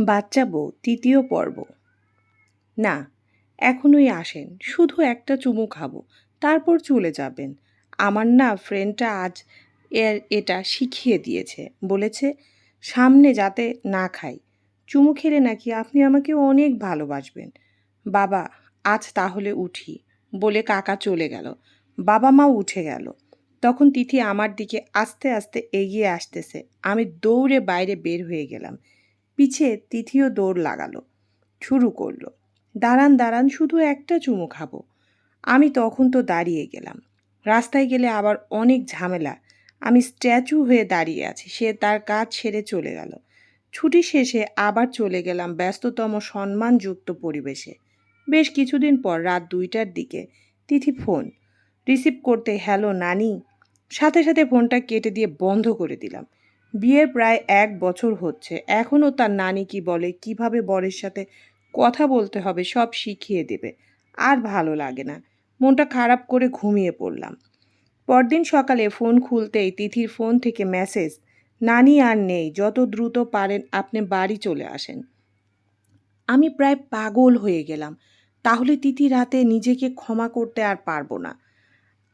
বাচ্চা বউ, তৃতীয় পর্ব। না, এখনই আসেন, শুধু একটা চুমু খাব, তারপর চলে যাবেন। আমার না ফ্রেন্ডটা আজ এর এটা শিখিয়ে দিয়েছে, বলেছে, সামনে যাতে না খাই। চুমু খেলে নাকি আপনি আমাকে অনেক ভালোবাসবেন। বাবা, আজ তাহলে উঠি। বলে কাকা চলে গেল। বাবা মা উঠে গেল। তখন তিথি আমার দিকে আস্তে আস্তে এগিয়ে আসতেছে। আমি দৌড়ে বাইরে বের হয়ে গেলাম। পিছে তিথিও দৌড় লাগালো, শুরু করল, দাঁড়ান দাঁড়ান, শুধু একটা চুমু খাব। আমি তখন তো দাঁড়িয়ে গেলাম, রাস্তায় গেলে আবার অনেক ঝামেলা, আমি স্ট্যাচু হয়ে দাঁড়িয়ে আছি, সে তার কাজ সেরে চলে গেল। ছুটি শেষে আবার চলে গেলাম ব্যস্ততম সম্মানযুক্ত পরিবেশে। বেশ কিছুদিন পর রাত দুইটার দিকে তিথি ফোন রিসিভ করতে, হ্যালো, নানি। সাথে সাথে ফোনটা কেটে দিয়ে বন্ধ করে দিলাম। বিয়ের প্রায় এক বছর হচ্ছে। এখনও তার নানি কি বলে, কীভাবে বরের সাথে কথা বলতে হবে সব শিখিয়ে দেবে। আর ভালো লাগে না। মনটা খারাপ করে ঘুমিয়ে পড়লাম। পরদিন সকালে ফোন খুলতেই তিথির ফোন থেকে মেসেজ, নানি আর নেই, যত দ্রুত পারেন আপনি বাড়ি চলে আসেন। আমি প্রায় পাগল হয়ে গেলাম। তাহলে তিথি রাতে নিজেকে ক্ষমা করতে আর পারব না।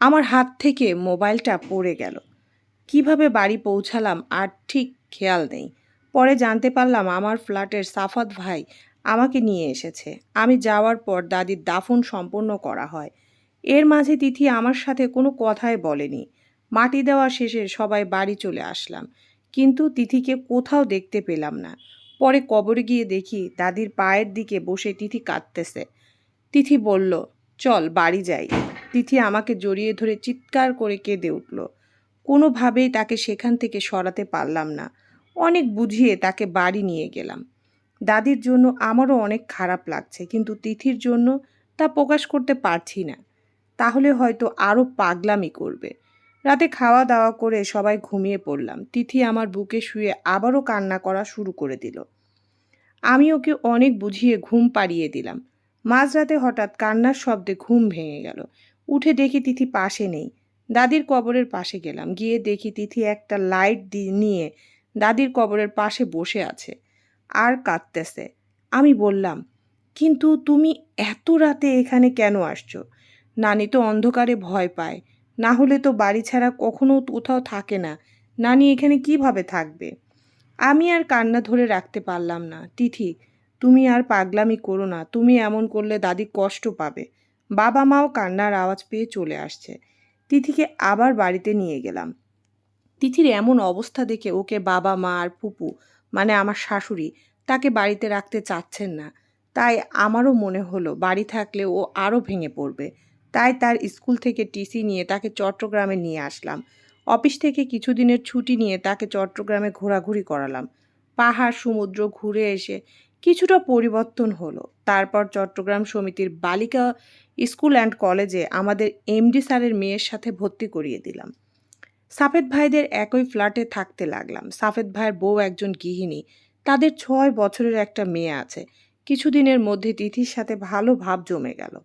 আমার হাত থেকে মোবাইলটা পড়ে গেল। কীভাবে বাড়ি পৌঁছালাম আর ঠিক খেয়াল নেই। পরে জানতে পারলাম আমার ফ্ল্যাটের সাফাত ভাই আমাকে নিয়ে এসেছে। আমি যাওয়ার পর দাদির দাফন সম্পন্ন করা হয়। এর মাঝে তিথি আমার সাথে কোনো কথাই বলেনি। মাটি দেওয়া শেষে সবাই বাড়ি চলে আসলাম। কিন্তু তিথিকে কোথাও দেখতে পেলাম না। পরে কবরে গিয়ে দেখি দাদির পায়ের দিকে বসে তিথি কাঁদতেছে। তিথি বলল, চল বাড়ি যাই। তিথি আমাকে জড়িয়ে ধরে চিৎকার করে কেঁদে উঠল। কোনোভাবেই তাকে সেখান থেকে সরাতে পারলাম না। অনেক বুঝিয়ে তাকে বাড়ি নিয়ে গেলাম। দাদির জন্য আমারও অনেক খারাপ লাগছে, কিন্তু তিথির জন্য তা প্রকাশ করতে পারছি না। তাহলে হয়তো আরও পাগলামি করবে। রাতে খাওয়া দাওয়া করে সবাই ঘুমিয়ে পড়লাম। তিথি আমার বুকে শুয়ে আবারও কান্না করা শুরু করে দিল। আমি ওকে অনেক বুঝিয়ে ঘুম পাড়িয়ে দিলাম। মাঝরাতে হঠাৎ কান্নার শব্দে ঘুম ভেঙে গেল। উঠে দেখি তিথি পাশে নেই। দাদির কবরের পাশে গেলাম। গিয়ে দেখি তিথি একটা লাইট নিয়ে দাদির কবরের পাশে বসে আছে আর কাঁদতেছে। আমি বললাম, কিন্তু তুমি এত রাতে এখানে কেন আসছো? নানি তো অন্ধকারে ভয় পায়। না হলে তো বাড়ি ছাড়া কখনো কোথাও থাকে না। নানি এখানে কীভাবে থাকবে? আমি আর কান্না ধরে রাখতে পারলাম না। তিথি, তুমি আর পাগলামি করো না। তুমি এমন করলে দাদি কষ্ট পাবে। বাবা মাও কান্নার আওয়াজ পেয়ে চলে আসছে। তিথিকে আবার বাড়িতে নিয়ে গেলাম। তিথির এমন অবস্থা দেখে ওকে বাবা মা আর ফুপু মানে আমার শাশুড়ি, তাকে বাড়িতে রাখতে চাচ্ছেন না। তাই আমারও মনে হলো বাড়ি থাকলে ও আরও ভেঙে পড়বে। তাই তার স্কুল থেকে টিসি নিয়ে তাকে চট্টগ্রামে নিয়ে আসলাম। অফিস থেকে কিছুদিনের ছুটি নিয়ে তাকে চট্টগ্রামে ঘোরাঘুরি করালাম। পাহাড়, সমুদ্র ঘুরে এসে কিছুটা পরিবর্তন হলো। তারপর চট্টগ্রাম সমিতির বালিকা স্কুল অ্যান্ড কলেজে আমাদের এমডি স্যারের মেয়ের সাথে ভর্তি করিয়ে দিলাম। সাফেদ ভাইদের একই ফ্ল্যাটে থাকতে লাগলাম। সাফেদ ভাইয়ের বউ একজন গৃহিণী। তাদের ছয় বছরের একটা মেয়ে আছে। কিছুদিনের মধ্যে তিথির সাথে ভালো ভাব জমে গেল।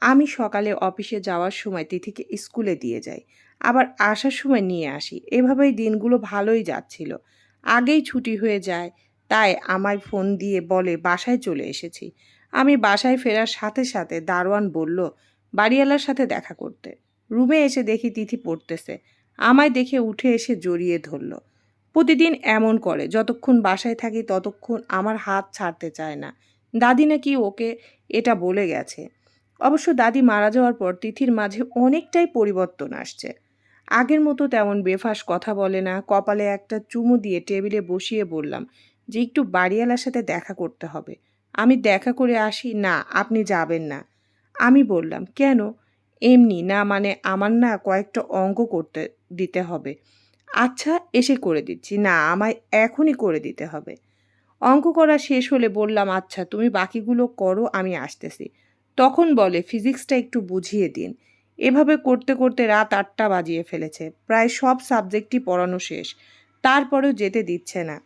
আমি সকালে অফিসে যাওয়ার সময় তিথিকে স্কুলে দিয়ে যাই। আবার আসার সময় নিয়ে আসি। এভাবেই দিনগুলো ভালোই যাচ্ছিল। আগেই ছুটি হয়ে যায়। তাই আমায় ফোন দিয়ে বলে, বাসায় চলে এসেছি। আমি বাসায় ফেরার সাথে সাথে দারোয়ান বলল, বাড়িওয়ালার সাথে দেখা করতে। রুমে এসে দেখি তিথি পড়তেছে। আমায় দেখে উঠে এসে জড়িয়ে ধরল। প্রতিদিন এমন করে, যতক্ষণ বাসায় থাকি ততক্ষণ আমার হাত ছাড়তে চায় না। দাদি নাকি ওকে এটা বলে গেছে। অবশ্য দাদি মারা যাওয়ার পর তিথির মাঝে অনেকটাই পরিবর্তন আসছে। আগের মতো তেমন বেফাস কথা বলে না, কপালে একটা চুমু দিয়ে টেবিলে বসিয়ে বললাম যে একটু বাড়িওয়ালার সাথে দেখা করতে হবে। আমি দেখা করে আসি, না, আপনি যাবেন না। আমি বললাম, কেন? এমনি, না মানে আমার না কয়েকটা অঙ্ক করতে, দিতে হবে। আচ্ছা এসে করে দিচ্ছি। না, আমায় এখনই করে দিতে হবে। অঙ্ক করা শেষ হলে বললাম আচ্ছা তুমি বাকিগুলো করো, আমি আসতেছি। তখন বলে, ফিজিক্সটা একটু বুঝিয়ে দিন। এভাবে করতে করতে রাত আটটা বাজিয়ে ফেলেছে। প্রায় সব সাবজেক্টই পড়ানো শেষ। তারপরেও যেতে দিচ্ছে না।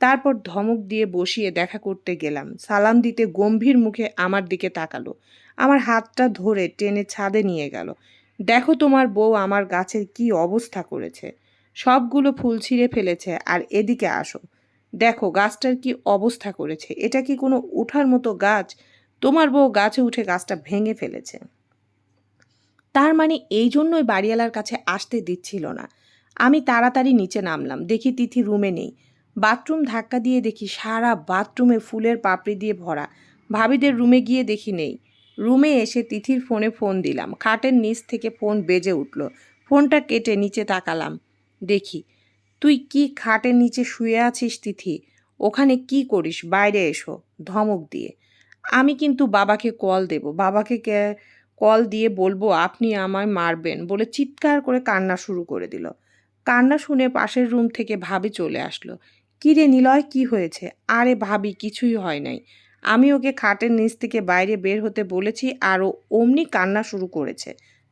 তারপর ধমক দিয়ে বসিয়ে দেখা করতে গেলাম। সালাম দিতে গম্ভীর মুখে আমার দিকে তাকালো। আমার হাতটা ধরে টেনে ছাদে নিয়ে গেল। দেখো তোমার বউ আমার গাছের কি অবস্থা করেছে। সবগুলো ফুল ছিঁড়ে ফেলেছে, আর এদিকে আসো। দেখো গাছটার কি অবস্থা করেছে। এটা কি কোনো উঠার মতো গাছ? তোমার বউ গাছে উঠে গাছটা ভেঙে ফেলেছে। তার মানে এই জন্যই বাড়িওয়ালার কাছে আসতে দিচ্ছিল না। আমি তাড়াতাড়ি নিচে নামলাম। দেখি তিথি রুমে নেই। বাথরুম ধাক্কা দিয়ে দেখি সারা বাথরুমে ফুলের পাপড়ি দিয়ে ভরা। ভাবিদের রুমে গিয়ে দেখি নেই। রুমে এসে তিথির ফোনে ফোন দিলাম। খাটের নিচ থেকে ফোন বেজে উঠল। ফোনটা কেটে নিচে তাকালাম। দেখি, তুই কি খাটের নিচে শুয়ে আছিস তিথি? ওখানে কি করিস? বাইরে এসো। ধমক দিয়ে। আমি কিন্তু বাবাকে কল দেব। বাবাকে কল দিয়ে বলব আপনি আমায় মারবেন বলে চিৎকার করে কান্না শুরু করে দিল। কান্না শুনে পাশের রুম থেকে ভাবি চলে আসলো। কী রে নিলয়, কি হয়েছে? আরে ভাবি, কিছুই হয় নাই। আমি ওকে খাটের নিচ থেকে বাইরে বের হতে বলেছি আর ও অমনি কান্না শুরু করেছে।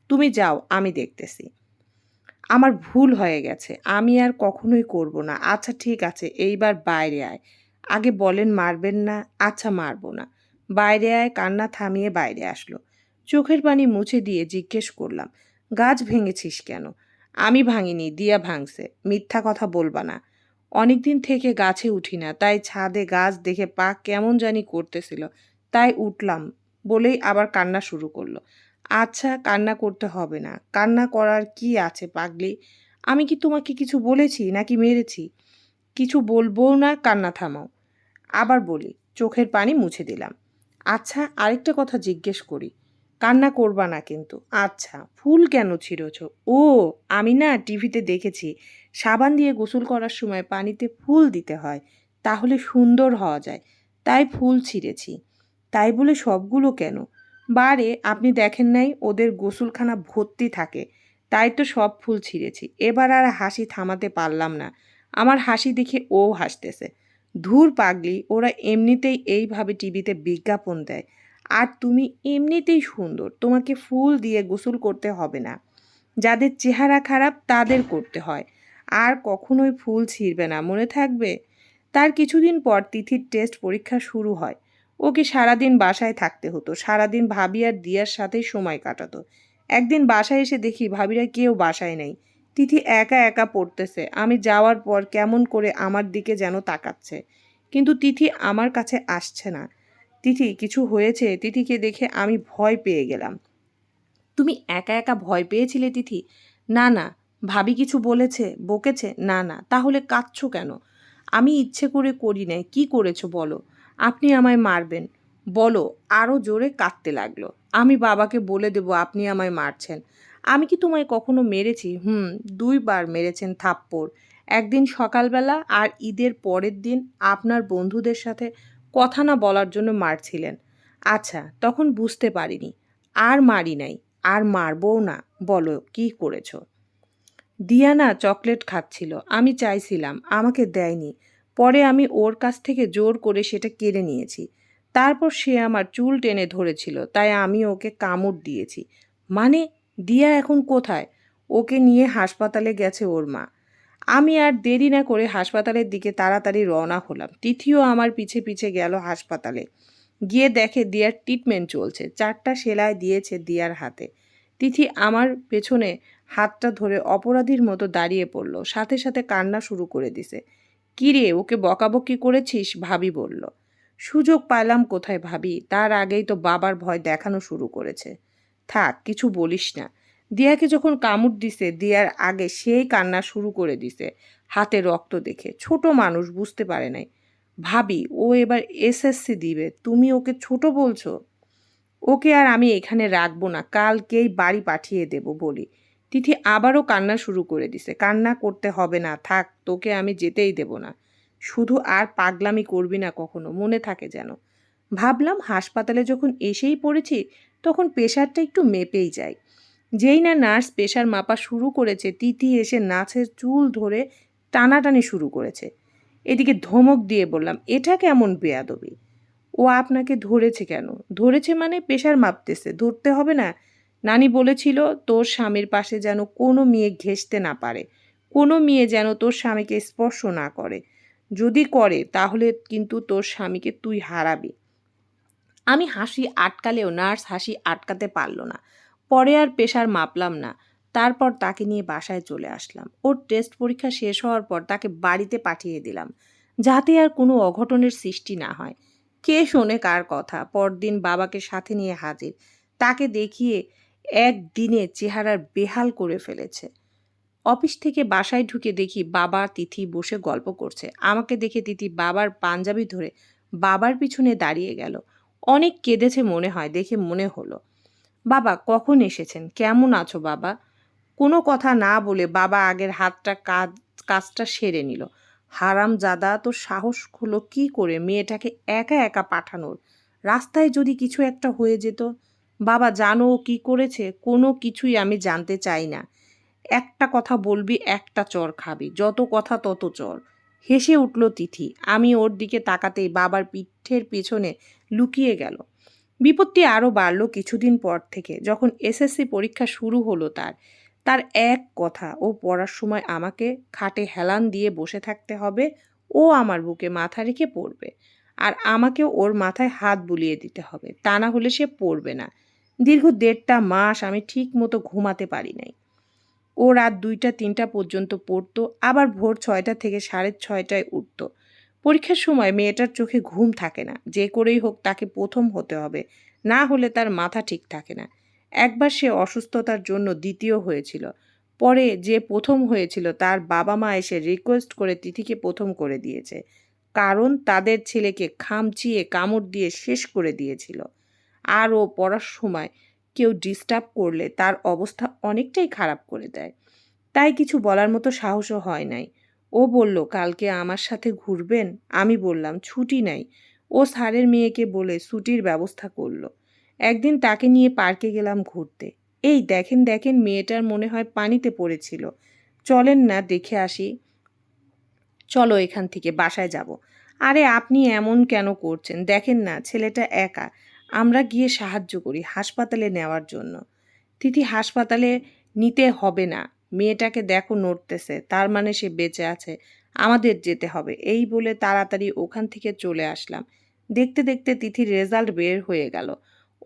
তুমি যাও, আমি দেখতেছি। আমার ভুল হয়ে গেছে, আমি আর কখনোই করব না। আচ্ছা ঠিক আছে, এইবার বাইরে আয়। আগে বলেন, মারবেন না। আচ্ছা মারবো না। বাইরে আয়, কান্না থামিয়ে বাইরে আসলো। চোখের পানি মুছে দিয়ে জিজ্ঞেস করলাম, গাছ ভেঙেছিস কেন? আমি ভাঙিনি, দিয়া ভাঙছে। মিথ্যা কথা বলবা না। অনেক দিন থেকে গাছে উঠি না, তাই ছাদে গাছ দেখে পা কেমন জানি করতেছিল, তাই উঠলাম বলেই আবার কান্না শুরু করল। আচ্ছা কান্না করতে হবে না, কান্না করার কি আছে পাগলি? আমি কি তোমাকে কিছু বলেছি নাকি মেরেছি? কিছু বলব না, কান্না থামাও। আবার বলি, চোখের পানি মুছে দিলাম। আচ্ছা আরেকটা কথা জিজ্ঞেস করি কান্না করবা না কিন্তু। আচ্ছা ফুল কেন ছিঁড়েছ? ও, আমি না টিভিতে দেখেছি, সাবান দিয়ে গোসল করার সময় পানিতে ফুল দিতে হয়, তাহলে সুন্দর হওয়া যায়, তাই ফুল ছিঁড়েছি। তাই বলে সবগুলো কেন? বারে, আপনি দেখেন নাই, ওদের গোসলখানা ভর্তি থাকে, তাই তো সব ফুল ছিঁড়েছি, এবার আর হাসি থামাতে পারলাম না, আমার হাসি দেখে ও হাসতেছে। ধুর পাগলি, ওরা এমনিতেই এইভাবে টিভিতে বিজ্ঞাপন দেয় আর তুমি এমনিতেই সুন্দর। তোমাকে ফুল দিয়ে গোসল করতে হবে না। যাদের চেহারা খারাপ, তাদের করতে হয়। আর কখনোই ফুল ছিঁড়বে না, মনে থাকবে? তার কিছুদিন পর তিথির টেস্ট পরীক্ষা শুরু হয়। ওকে সারাদিন বাসায় থাকতে হতো। সারাদিন ভাবি আর দিয়ার সাথেই সময় কাটাতো। একদিন বাসায় এসে দেখি ভাবিরা কেউ বাসায় নেই। তিথি একা একা পড়তেছে। আমি যাওয়ার পর কেমন করে আমার দিকে যেন তাকাচ্ছে। কিন্তু তিথি আমার কাছে আসছে না। তিথি, কিছু হয়েছে, তিথিকে দেখে আমি ভয় পেয়ে গেলাম। তুমি একা একা ভয় পেয়েছিলে, তিথি? না না। ভাবি কিছু বলেছে, বকেছে? না না। তাহলে কাঁদছো কেন? আমি ইচ্ছে করে করি নাই। কি করেছ বলো? আপনি আমায় মারবেন। বলো আরও জোরে কাঁদতে লাগল। আমি বাবাকে বলে দেবো, আপনি আমায় মারছেন। আমি কি তোমায় কখনো মেরেছি? হুম, দুইবার মেরেছেন থাপ্পড়। একদিন সকালবেলা আর ঈদের পরের দিন আপনার বন্ধুদের সাথে কথা না বলার জন্য মারছিলেন। আচ্ছা তখন বুঝতে পারিনি। আর মারি নাই, আর মারবও না। বলো, কি করেছ? দিয়ানা চকলেট খাচ্ছিল। আমি চাইছিলাম, আমাকে দেয়নি। পরে আমি ওর কাছ থেকে জোর করে সেটা কেড়ে নিয়েছি। তারপর সে আমার চুল টেনে ধরেছিল, তাই আমি ওকে কামড় দিয়েছি। মানে দিয়া এখন কোথায়? ওকে নিয়ে হাসপাতালে গেছে ওর মা। আমি আর দেরি না করে হাসপাতালের দিকে তাড়াতাড়ি রওনা হলাম। তিথিও আমার পিছে পিছে গেল হাসপাতালে। গিয়ে দেখে দিয়ার ট্রিটমেন্ট চলছে। চারটা সেলাই দিয়েছে দিয়ার হাতে। তিথি আমার পেছনে হাতটা ধরে অপরাধীর মতো দাঁড়িয়ে পড়ল। সাথে সাথে কান্না শুরু করে দিছে। কিরে ওকে বকাবকি করেছিস? ভাবি বলল। সুযোগ পাইলাম কোথায় ভাবি? তার আগেই তো বাবার ভয় দেখানো শুরু করেছে। থাক, কিছু বলিস না। দিয়াকে যখন কামড় দিছে, দিয়ার আগে সেই কান্না শুরু করে দিছে, হাতে রক্ত দেখে। ছোট মানুষ বুঝতে পারে নাই। ভাবি, ও এবার এসএসসি দিবে, তুমি ওকে ছোট বলছো? ওকে আর আমি এখানে রাখব না, কালকেই বাড়ি পাঠিয়ে দেব, বলি। তিথি আবারও কান্না শুরু করে দিছে। কান্না করতে হবে না, থাক, তোকে আমি যেতেই দেব না। শুধু আর পাগলামি করবি না কখনো, মনে থাকে যেন। ভাবলাম হাসপাতালে যখন এসেই পড়েছি, তখন প্রেশারটা একটু মেপেই যায়। যেই না নার্স প্রেশার মাপা শুরু করেছে তিথি এসে নাচের চুল ধরে টানাটানি শুরু করেছে। এদিকে ধমক দিয়ে বললাম, এটা কেমন বেয়াদবি? ও আপনাকে ধরেছে কেন? ধরেছে মানে প্রেশার মাপতেছে, ধরতে হবে না। নানি বলেছিল, তোর স্বামীর পাশে যেন কোনো মেয়ে ঘেঁষতে না পারে। কোনো মেয়ে যেন তোর স্বামীকে স্পর্শ না করে। যদি করে, তাহলে কিন্তু তোর স্বামীকে তুই হারাবি। আমি হাসি আটকালেও নার্স হাসি আটকাতে পারল না। পরে আর পেশার মাপলাম না। তারপর তাকে নিয়ে বাসায় চলে আসলাম। ওর টেস্ট পরীক্ষা শেষ হওয়ার পর তাকে বাড়িতে পাঠিয়ে দিলাম, যাতে আর কোনো অঘটনের সৃষ্টি না হয়। কে শোনে কার কথা? পরদিন বাবাকে সাথে নিয়ে হাজির। তাকে দেখিয়ে একদিনে চেহারার বেহাল করে ফেলেছে। অফিস থেকে বাসায় ঢুকে দেখি বাবা তিথি বসে গল্প করছে। আমাকে দেখে তিথি বাবার পাঞ্জাবি ধরে বাবার পিছনে দাঁড়িয়ে গেল। অনেক কেঁদেছে মনে হয়, দেখে মনে হলো। বাবা, কখন এসেছেন? কেমন আছো বাবা? কোনো কথা না বলে বাবা আগের হাতটা কাজ কাজটা সেরে নিল। হারাম জাদা তো সাহস হলো কি করে মেয়েটাকে একা একা পাঠানোর? রাস্তায় যদি কিছু একটা হয়ে যেত, বাবা জানো ও কি করেছে? কোনো কিছুই আমি জানতে চাই না। একটা কথা বলবি, একটা চর খাবি। যত কথা তত চর। হেসে উঠল তিথি। আমি ওর দিকে তাকাতেই বাবার পিঠের পেছনে লুকিয়ে গেল। বিপত্তি আরও বাড়ল কিছুদিন পর থেকে। যখন এসএসসি পরীক্ষা শুরু হলো তার তার এক কথা, ও পড়ার সময় আমাকে খাটে হেলান দিয়ে বসে থাকতে হবে, ও আমার বুকে মাথা রেখে পড়বে, আর আমাকেও ওর মাথায় হাত বুলিয়ে দিতে হবে, তা না হলে সে পড়বে না। দীর্ঘ দেড়টা মাস আমি ঠিক মতো ঘুমাতে পারি নাই। ও রাত দুইটা, তিনটা পর্যন্ত পড়তো, আবার ভোর ছয়টা থেকে সাড়ে ছয়টায় উঠত। পরীক্ষার সময় মেয়েটার চোখে ঘুম থাকে না। যে করেই হোক তাকে প্রথম হতে হবে। না হলে তার মাথা ঠিক থাকে না। একবার সে অসুস্থতার জন্য দ্বিতীয় হয়েছিল। পরে যে প্রথম হয়েছিল তার বাবা মা এসে রিকোয়েস্ট করে তিথিকে প্রথম করে দিয়েছে। কারণ তাদের ছেলেকে খামচিয়ে কামড় দিয়ে শেষ করে দিয়েছিল। আর ও পড়ার সময় কেউ ডিস্টার্ব করলে তার অবস্থা অনেকটাই খারাপ করে দেয়। তাই কিছু বলার মতো সাহসও হয় নাই। ও বলল, কালকে আমার সাথে ঘুরবেন? আমি বললাম, ছুটি নাই। ও স্যারের মেয়েকে বলে ছুটির ব্যবস্থা করল। একদিন তাকে নিয়ে পার্কে গেলাম ঘুরতে। এই দেখেন দেখেন, মেয়েটার মনে হয় পানিতে পড়েছিল। চলেন না, দেখে আসি। চলো এখান থেকে, বাসায় যাব। আরে, আপনি এমন কেন করছেন? দেখেন না, ছেলেটা একা। আমরা গিয়ে সাহায্য করি হাসপাতালে নেওয়ার জন্য। তিথি, হাসপাতালে নিতে হবে না। মেয়েটাকে দেখো নড়তেছে, তার মানে সে বেঁচে আছে, আমাদের যেতে হবে। এই বলে তাড়াতাড়ি ওখান থেকে চলে আসলাম। দেখতে দেখতে তিথির রেজাল্ট বের হয়ে গেল।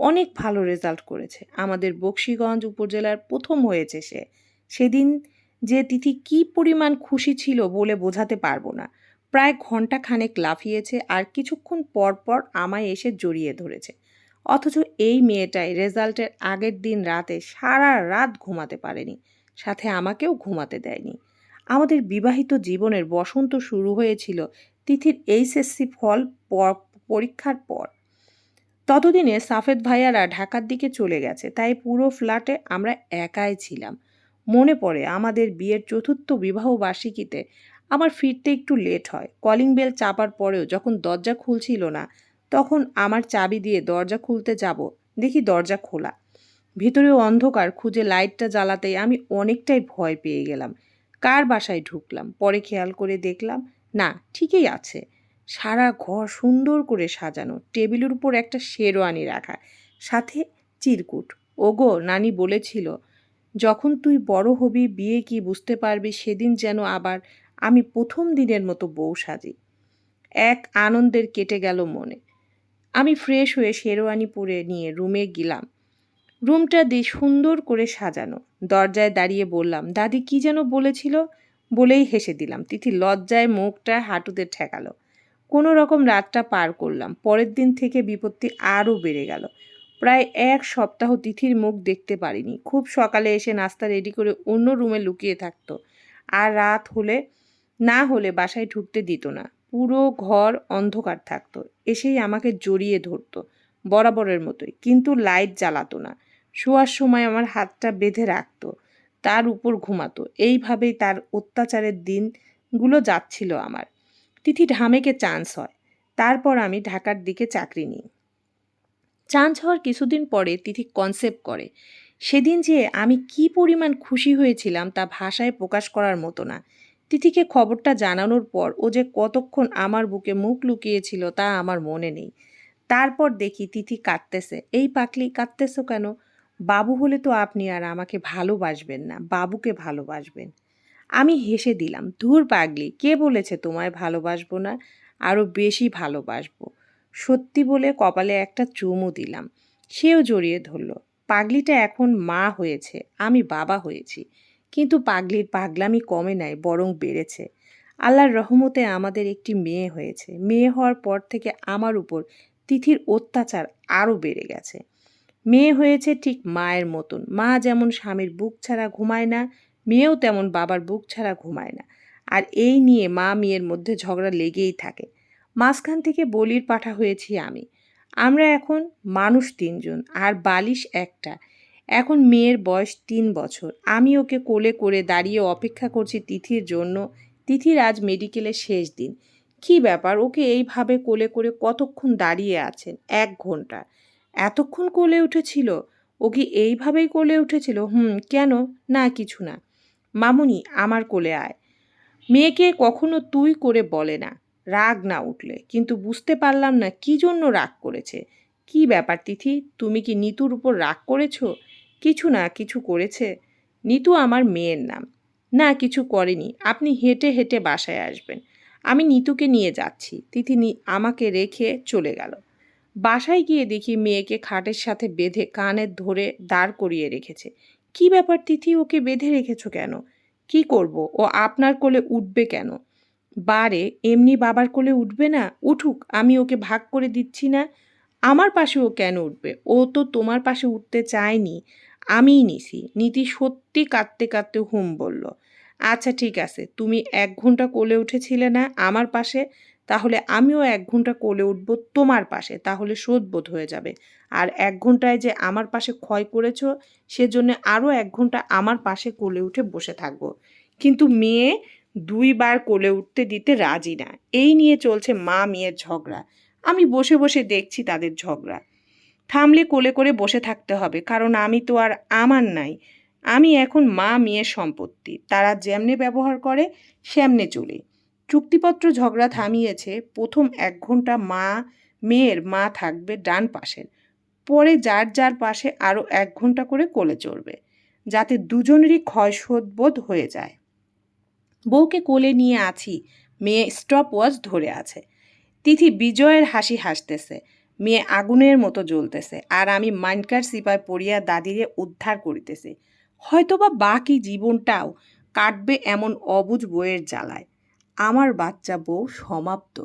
অনেক ভালো রেজাল্ট করেছে। আমাদের বক্সিগঞ্জ উপজেলার প্রথম হয়েছে সে। সেদিন যে তিথি কি পরিমাণ খুশি ছিল বলে বোঝাতে পারব না। প্রায় ঘণ্টা খানেক লাফিয়েছে আর কিছুক্ষণ পর পর আমায় এসে জড়িয়ে ধরেছে। অথচ এই মেয়েটাই রেজাল্টের আগের দিন রাতে সারা রাত ঘুমাতে পারেনি। সাথে আমাকেও ঘুমাতে দেয়নি। আমাদের বিবাহিত জীবনের বসন্ত শুরু হয়েছিল তিথির এইচএসসি ফল পরীক্ষার পর। ততদিনে সাফেদ ভাইয়ারা ঢাকার দিকে চলে গেছে, তাই পুরো ফ্ল্যাটে আমরা একাই ছিলাম। মনে পড়ে আমাদের বিয়ের চতুর্থ বিবাহ বার্ষিকীতে আমার ফিরতে একটু লেট হয়। কলিং বেল চাপার পরেও যখন দরজা খুলছিল না, তখন আমার চাবি দিয়ে দরজা খুলতে যাব, দেখি দরজা খোলা। ভিতরেও অন্ধকার, খুঁজে লাইটটা জ্বালাতেই আমি অনেকটাই ভয় পেয়ে গেলাম। কার বাসায় ঢুকলাম? পরে খেয়াল করে দেখলাম, না, ঠিকই আছে। সারা ঘর সুন্দর করে সাজানো, টেবিলের উপর একটা শেরওয়ানি রাখা, সাথে চিরকুট। ওগো, নানি বলেছিল, যখন তুই বড় হবি, বিয়ে কি বুঝতে পারবি, সেদিন যেন আবার আমি প্রথম দিনের মতো বউ সাজি। এক আনন্দের কেটে গেল মনে। আমি ফ্রেশ হয়ে শেরওয়ানি পরে নিয়ে রুমে গেলাম। রুমটা দিয়ে সুন্দর করে সাজানো। দরজায় দাঁড়িয়ে বললাম, দাদি, কি যেন বলেছিল? বলেই হেসে দিলাম। তিথি লজ্জায় মুখটা হাঁটুতে ঠেকালো। কোনো রকম রাতটা পার করলাম। পরের দিন থেকে বিপত্তি আরও বেড়ে গেল। প্রায় এক সপ্তাহ তিথির মুখ দেখতে পারিনি। খুব সকালে এসে নাস্তা রেডি করে অন্য রুমে লুকিয়ে থাকতো। আর রাত হলে, না হলে বাসায় ঢুকতে দিত না। পুরো ঘর অন্ধকার থাকতো। এসেই আমাকে জড়িয়ে ধরতো, বরাবরের মতোই। কিন্তু লাইট জ্বালাতো না। শোয়ার সময় আমার হাতটা বেঁধে রাখত, তার উপর ঘুমাতো। এইভাবেই তার অত্যাচারের দিনগুলো যাচ্ছিল আমার। তিথি ঢামেকে চান্স হয়। তারপর আমি ঢাকার দিকে চাকরি নিই। চান্স হওয়ার কিছুদিন পরে তিথি কনসেপ্ট করে। সেদিন যে আমি কি পরিমাণ খুশি হয়েছিলাম তা ভাষায় প্রকাশ করার মতো না। তিথিকে খবরটা জানানোর পর ও যে কতক্ষণ আমার বুকে মুখ লুকিয়েছিল তা আমার মনে নেই। তারপর দেখি তিথি কাঁদতেছে। এই পাকলি কাঁদতেছো কেন? বাবু হলে তো আপনি আর আমাকে ভালোবাসবেন না, বাবুকে ভালোবাসবেন। আমি হেসে দিলাম, ধুর পাগলি, কে বলেছে তোমায় ভালোবাসবো না আরও বেশি ভালোবাসবো? সত্যি বলে কপালে একটা চুমু দিলাম, সেও জড়িয়ে ধরল, পাগলিটা এখন মা হয়েছে, আমি বাবা হয়েছি, কিন্তু পাগলির পাগলামি কমে নাই, বরং বেড়েছে। আল্লাহর রহমতে আমাদের একটি মেয়ে হয়েছে, মেয়ে হওয়ার পর থেকে আমার উপর তিথির অত্যাচার আরও বেড়ে গেছে। মেয়ে হয়েছে ঠিক মায়ের মতন। মা যেমন স্বামীর বুক ছাড়া ঘুমায় না, মেয়েও তেমন বাবার বুক ছাড়া ঘুমায় না। আর এই নিয়ে মা মেয়ের মধ্যে ঝগড়া লেগেই থাকে। মাঝখান থেকে বলির পাঠা হয়েছি আমি। আমরা এখন মানুষ তিনজন, আর বালিশ একটা। এখন মেয়ের বয়স তিন বছর। আমি ওকে কোলে করে দাঁড়িয়ে অপেক্ষা করছি তিথির জন্য। তিথির আজ মেডিকেলের শেষ দিন। কি ব্যাপার? ওকে এইভাবে কোলে করে কতক্ষণ দাঁড়িয়ে আছেন? এক ঘণ্টা। এতক্ষণ কোলে উঠেছিল? ও কি এইভাবেই কোলে উঠেছিল? হুম, কেন? না, কিছু না। মামুনি, আমার কোলে আয়। মেয়েকে কখনো তুই করে বলে না। রাগ না উঠলে। কিন্তু বুঝতে পারলাম না কি জন্য রাগ করেছে। কি ব্যাপার তিথি? তুমি কি নিতুর উপর রাগ করেছ? কিছু না, কিছু করেছে। নিতু আমার মেয়ের নাম। না, কিছু করেনি। আপনি হেঁটে হেঁটে বাসায় আসবেন। আমি নিতুকে নিয়ে যাচ্ছি। তিথি আমাকে রেখে চলে গেল। বাসায় গিয়ে দেখি মেয়েকে খাটের সাথে বেঁধে কানে ধরে দাঁড় করিয়ে রেখেছে। কি ব্যাপার তিথি, ওকে বেঁধে রেখেছো কেন? কি করব? ও আপনার কোলে উঠবে কেন? বারে, এমনি বাবার কোলে উঠবে না? উঠুক, আমি ওকে ভাগ করে দিচ্ছি না? আমার পাশে ও কেন উঠবে? ও তো তোমার পাশে উঠতে চায়নি। আমিই নিছি। নীতি সত্যি কাঁদতে কাঁদতে হুম বলল। আচ্ছা ঠিক আছে। তুমি এক ঘণ্টা কোলে উঠেছিলে না আমার পাশে? তাহলে আমিও এক ঘণ্টা কোলে উঠবো তোমার পাশে, তাহলে শোধবোধ হয়ে যাবে। আর এক ঘন্টায় যে আমার পাশে ক্ষয় করেছ, সেজন্য আরও এক ঘণ্টা আমার পাশে কোলে উঠে বসে থাকব। কিন্তু মেয়ে দুইবার কোলে উঠতে দিতে রাজি না। এই নিয়ে চলছে মা মেয়ের ঝগড়া। আমি বসে বসে দেখছি তাদের ঝগড়া। থামলে কোলে করে বসে থাকতে হবে, কারণ আমি তো আর আমার নাই। আমি এখন মা মেয়ের সম্পত্তি। তারা যেমনে ব্যবহার করে, সেমনে চলে। চুক্তিপত্র ঝগড়া থামিয়েছে, প্রথম এক ঘণ্টা মা, মেয়ের মা থাকবে ডান পাশের। পরে যার যার পাশে আরও এক ঘণ্টা করে কোলে চড়বে, যাতে দুজনেরই ক্ষয়শোধবোধ হয়ে যায়। বউকে কোলে নিয়ে আছি, মেয়ে স্টপ ওয়াচ ধরে আছে। তিথি বিজয়ের হাসি হাসতেছে, মেয়ে আগুনের মতো জ্বলতেছে, আর আমি মাইনকার সিপায় পড়িয়া দাদিরে উদ্ধার করিতেছি। হয়তোবা বাকি জীবনটাও কাটবে এমন অবুঝ বইয়ের জ্বালায়। আমার বাচ্চা বউ সমাপ্ত।